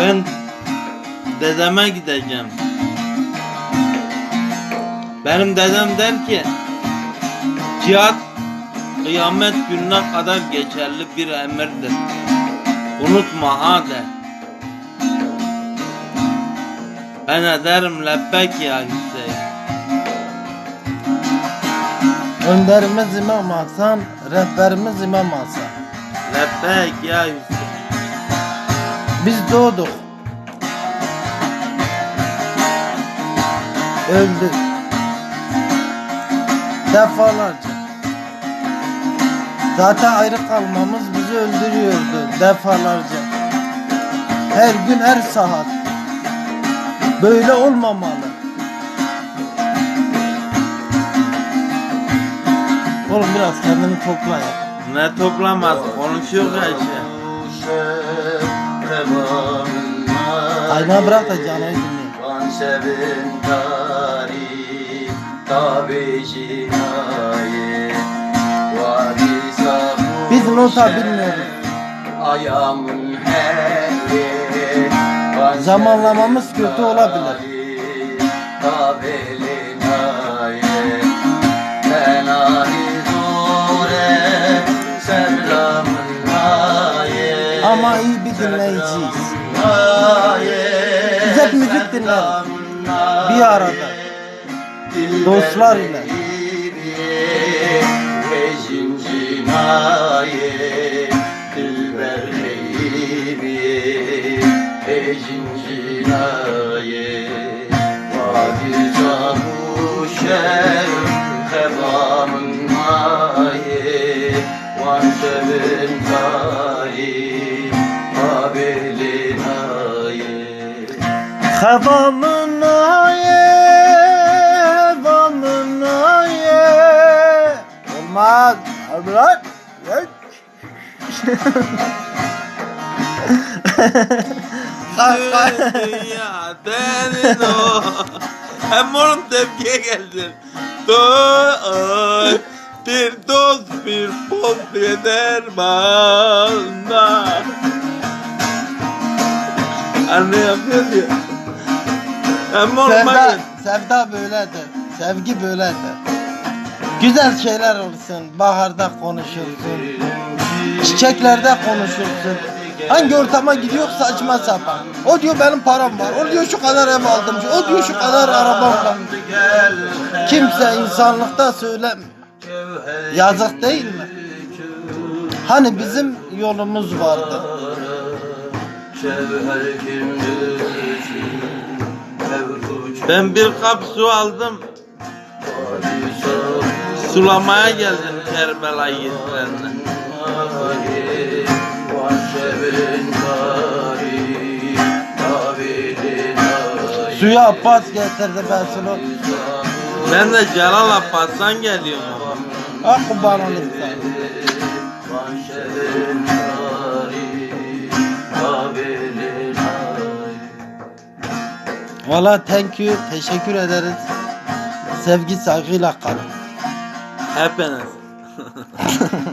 Ben dedeme gideceğim. Benim dedem der ki cihat kıyamet gününe kadar geçerli bir emirdir. Unutma ha der. Ben ederim lebbek ya Hüseyin. Önderimiz İmam Hasan, rehberimiz İmam Hasan. Lebbek ya Hüseyin. Biz doğduk. Öldük. Defalarca. Zaten ayrı kalmamız bizi öldürüyordu defalarca. Her gün her saat. Böyle olmamalı. Oğlum biraz kendini topla ya. Ne toplamaz konuşuyor her şey. Ayna bırak da canayı dinle. Kansevin tarih tabi cinayet Vadi sabur Biz nota bilmiyoruz. Ayağımın heri Zamanlamamız kötü olabilir. Tabelin Ama iyi bir dinleyiciyiz. Hep müzik dinleriz. Bir arada. Dostlar ile. Peşin cinayet Dilber Havamın aye, havamın aye. Olmaz. Kalk, kalk. Dünya. Hem oğlum tepkiye geldin. Doy, bir dost bir post yeter bana. Anne yapıyor diyor. Hem oğlum Sevda, bakın. sevda böyledir. Sevgi böyledir. Güzel şeyler olsun. Baharda konuşulsun. Çiçeklerde konuşulsun. Hangi ortama gidiyor saçma sapan. O diyor benim param var. O diyor şu kadar ev aldım. O diyor şu kadar arabam var. Kimse insanlıkta söylem. Yazık değil mi? Hani bizim yolumuz vardı. Ben bir kap su aldım. Sulamaya geldim Kerbela yiğitlerine. Suya Abbas getirdi ben sulu. Ben de Celal Abbas'tan geliyorum. Ah kurban olayım sana. Valla thank you. Teşekkür ederiz. Sevgi saygıyla kalın. Hepiniz.